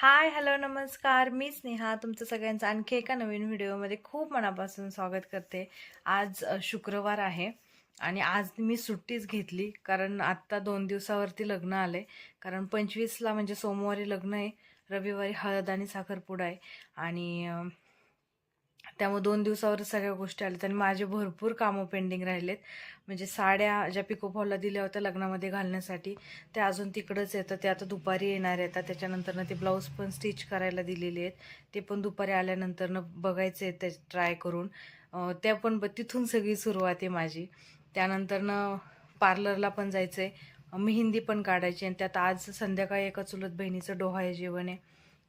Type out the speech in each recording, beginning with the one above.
Hi hello नमस्कार. मी स्नेहा. तुमचं सगळ्यांचं आणखी एका नवीन व्हिडिओमध्ये खूप मनापासून स्वागत करते. आज शुक्रवार आहे आणि आज मी सुट्टीच घेतली कारण आत्ता दोन दिवसावरती लग्न आले कारण पंचवीसला म्हणजे सोमवारी लग्न आहे. रविवारी हळद आणि साखरपुडा आहे. आणि त्यामुळे दोन दिवसावर सगळ्या गोष्टी आल्यात आणि माझे भरपूर कामं पेंडिंग राहिलेत. म्हणजे साड्या ज्या पिकोफॉलला दिल्या होत्या लग्नामध्ये घालण्यासाठी त्या अजून तिकडंच येतं ते आता दुपारी येणार येतात त्याच्यानंतरनं ते ब्लाऊज पण स्टिच करायला दिलेले आहेत. ते पण दुपारी आल्यानंतरनं बघायचे आहेत ते ट्राय करून. त्या पण ब- तिथून सगळी सुरुवात आहे माझी. त्यानंतरनं पार्लरला पण जायचं आहे मेहंदी पण काढायची आणि त्यात आज संध्याकाळी एका चुलत बहिणीचं डोहाळे जेवण आहे.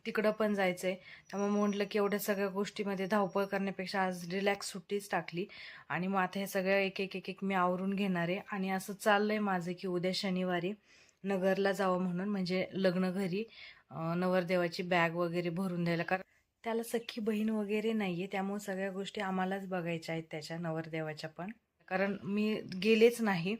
तिकडं पण जायचं आहे त्यामुळे म्हटलं की एवढ्या सगळ्या गोष्टीमध्ये धावपळ करण्यापेक्षा आज रिलॅक्स सुट्टीच टाकली. आणि मग आता हे सगळं एक एक एक एक मी आवरून घेणार आहे. आणि असं चाललं आहे माझं की उद्या शनिवारी नगरला जावं म्हणून म्हणजे लग्न घरी नवरदेवाची बॅग वगैरे भरून द्यायला. कारण त्याला सख्खी बहीण वगैरे नाही आहे त्यामुळे सगळ्या गोष्टी आम्हालाच बघायच्या आहेत त्याच्या नवरदेवाच्या पण. कारण मी गेलेच नाही.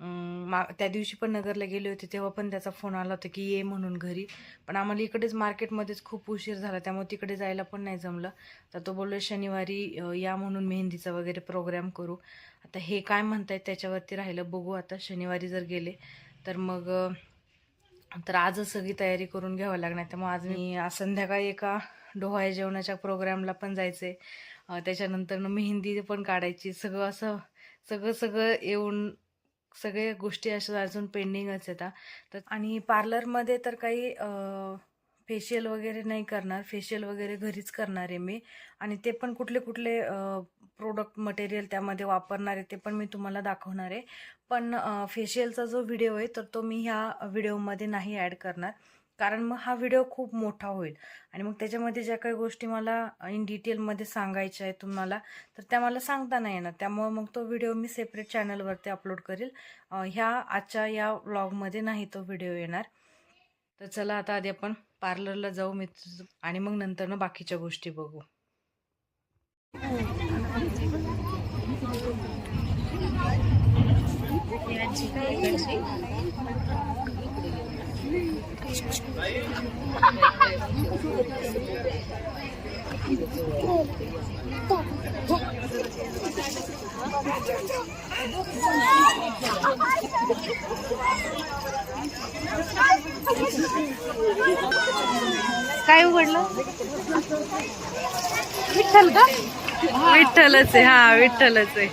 मा त्या दिवशी पण नगरला गेले होते तेव्हा पण त्याचा फोन आला होता की ये म्हणून घरी. पण आम्हाला इकडेच मार्केटमध्येच खूप उशीर झाला त्यामुळे तिकडे जायला पण नाही जमलं. तर तो बोललो शनिवारी या म्हणून मेहंदीचा वगैरे प्रोग्राम करू. आता हे काय म्हणतायत त्याच्यावरती राहिलं बघू आता. शनिवारी जर गेले तर मग तर आजच सगळी तयारी करून घ्यावं लागणार. त्यामुळे आज मी संध्याकाळी एका डोहाळे जेवणाच्या प्रोग्रामला पण जायचे त्याच्यानंतर मेहंदी पण काढायची. सगळं असं सगळं सगळं येऊन सगळ्या गोष्टी अशा अजून पेंडिंगच येतात तर आणि पार्लरमध्ये तर काही फेशियल वगैरे नाही करणार. फेशियल वगैरे घरीच करणार आहे मी. आणि ते पण कुठले कुठले प्रोडक्ट मटेरियल त्यामध्ये वापरणार आहे ते पण मी तुम्हाला दाखवणार आहे. पण फेशियलचा जो व्हिडिओ आहे तर तो मी ह्या व्हिडिओमध्ये नाही ॲड करणार. कारण मग हा व्हिडिओ खूप मोठा होईल. आणि मग त्याच्यामध्ये ज्या काही गोष्टी मला इन डिटेलमध्ये सांगायच्या आहेत तुम्हाला तर त्या मला सांगता नाही येणार. त्यामुळे मग तो व्हिडिओ मी सेपरेट चॅनलवरती अपलोड करेल. ह्या आजच्या या व्लॉगमध्ये नाही तो व्हिडिओ येणार. तर चला आता आधी आपण पार्लरला जाऊ मी तुझं- आणि मग नंतर ना बाकीच्या गोष्टी बघू. काय उघडलं? विठ्ठल का? विठ्ठलच आहे हा विठ्ठलच आहे.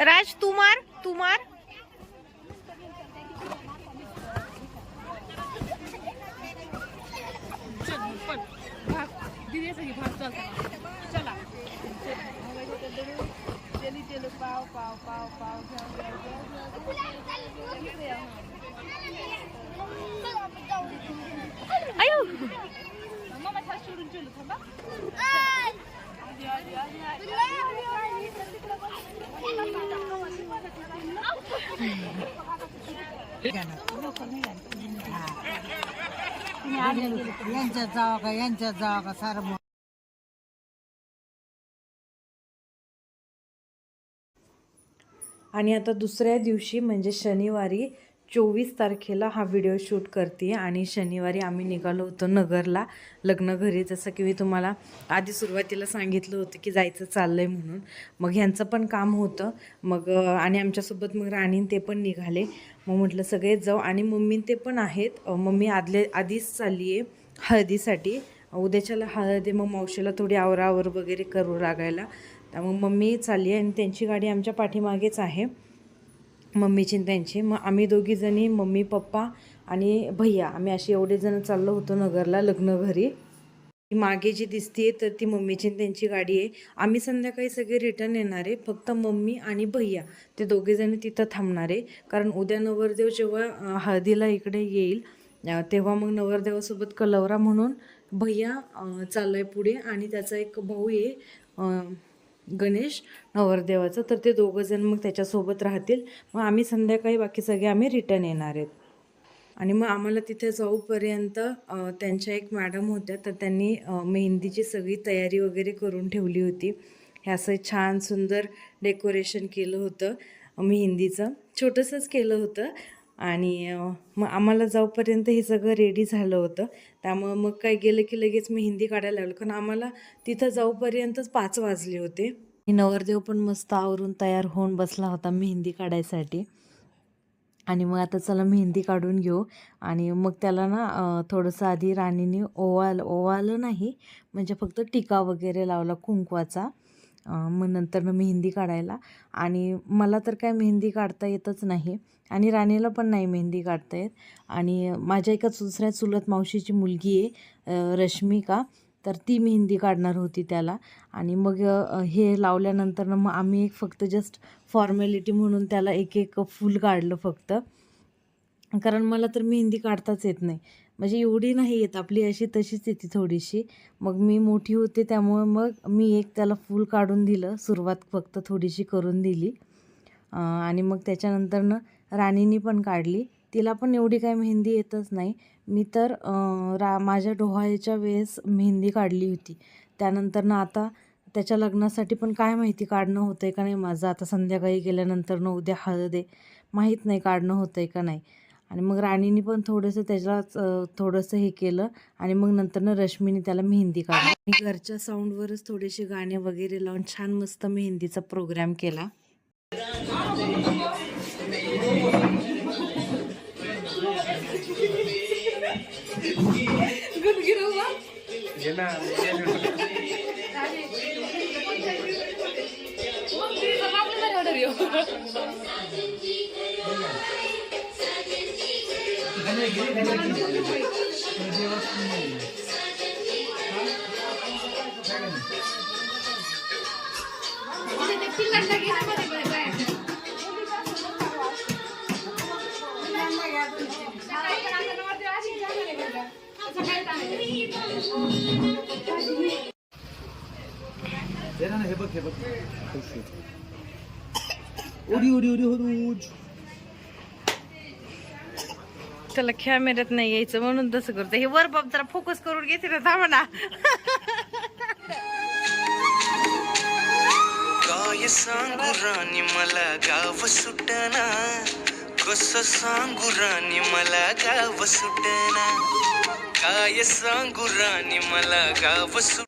রাজ তোমার তোমার আয়ো মামা চলুন চলুন यांच्यात जावा का यांच्यात जावा का सारं मग आणि आता दुसऱ्या दिवशी म्हणजे शनिवारी चोवीस तारखेला हा व्हिडिओ शूट करते आणि शनिवारी आम्ही निघालो होतो नगरला लग्न घरी. जसं की मी तुम्हाला आधी सुरुवातीला सांगितलं होतं की जायचं चाललं आहे म्हणून. मग ह्यांचं पण काम होतं. मग आणि आमच्यासोबत मग राणीन ते पण निघाले. मग म्हटलं सगळेच जाऊ. आणि मम्मी ते पण आहेत. मम्मी आदले आधीच चालली आहे हळदीसाठी. उद्याच्याला हळदी मग मावशीला थोडी आवरावर वगैरे करू लागायला. त्यामुळे मम्मी चालली आहे आणि त्यांची गाडी आमच्या पाठीमागेच आहे. मम्मीची आणि त्यांची. मग आम्ही दोघीजणी मम्मी पप्पा आणि भैया आम्ही असे एवढे जण चाललो होतो नगरला लग्न घरी. ती मागे जी दिसते तर ती मम्मीची आणि त्यांची गाडी आहे. आम्ही संध्याकाळी सगळे रिटर्न येणार आहे. फक्त मम्मी आणि भैया ते दोघेजण तिथं थांबणार आहे. कारण उद्या नवरदेव जेव्हा हळदीला इकडे येईल तेव्हा मग नवरदेवासोबत कलवरा म्हणून भैया चाललाय पुढे. आणि त्याचा एक भाऊ आहे गणेश नवरदेवाचं तर ते दोघंजण मग त्याच्यासोबत राहतील. मग आम्ही संध्याकाळी बाकी सगळे आम्ही रिटर्न येणार आहेत. आणि मग आम्हाला तिथे जाऊपर्यंत त्यांच्या एक मॅडम होत्या तर त्यांनी मेहंदीची सगळी तयारी वगैरे करून ठेवली होती. हे असं छान सुंदर डेकोरेशन केलं होतं मेहंदीचं. छोटंसंच केलं होतं. आणि मग आम्हाला जाऊपर्यंत हे सगळं रेडी झालं होतं. त्यामुळं मग काय गेलं की लगेच मेहंदी काढायला लागलो. कारण आम्हाला तिथं जाऊपर्यंतच पाच वाजले होते. नवरदेव पण मस्त आवरून तयार होऊन बसला होता मेहंदी काढायसाठी. आणि मग आता चला मेहंदी काढून घेऊ. आणि मग त्याला ना थोडंसं आधी राणीने ओवाल ओवालं नाही. म्हणजे फक्त टिका वगैरे लावला कुंकवाचा. मग नंतर मेहंदी काढायला. आणि मला तर काय मेहंदी काढता येतच नाही. आणि राणीला पण नाही मेहंदी काढता येत. आणि माझ्या एका दुसऱ्या चुलत मावशीची मुलगी आहे रश्मिका तर ती मेहंदी काढणार होती त्याला. आणि मग हे लावल्यानंतर मग आम्ही एक फक्त जस्ट फॉर्मॅलिटी म्हणून त्याला एक एक फूल काढलं फक्त. कारण मला तर मेहंदी काढताच येत नाही. म्हणजे एवढी नाही येत आपली अशी तशीच येते थोडीशी. मग मी मोठी होते त्यामुळे मग मी एक त्याला फूल काढून दिलं. सुरुवात फक्त थोडीशी करून दिली. आणि मग त्याच्यानंतरनं राणीनी पण काढली. तिला पण एवढी काय मेहंदी येतच नाही. मी तर रा माझ्या डोहाळ्याच्या वेळेस मेहंदी काढली होती. त्यानंतरनं आता त्याच्या लग्नासाठी पण काय माहिती काढणं होतं आहे का नाही माझं? आता संध्याकाळी गेल्यानंतरनं उद्या हळद आहे. माहीत नाही काढणं होतं आहे का नाही. आणि मग राणीने पण थोडंसं त्याच्याच थोडंसं हे केलं आणि मग नंतरनं रश्मीने त्याला मेहंदी काढली. आणि घरच्या साऊंडवरच थोडेसे गाणे वगैरे लावून छान मस्त मेहंदीचा प्रोग्राम केला. घे ना उडी उडी उडी हुरूज त्याला कॅमेऱ्यात नाही यायचं म्हणून तसं करतो हे वर बाप जरा फोकस करून घेते ना थांबा ना. काय सांगू राणी मला गाव सुटना. कस सांगू राणी मला गाव सुटना. काय सांगू राणी मला गाव सु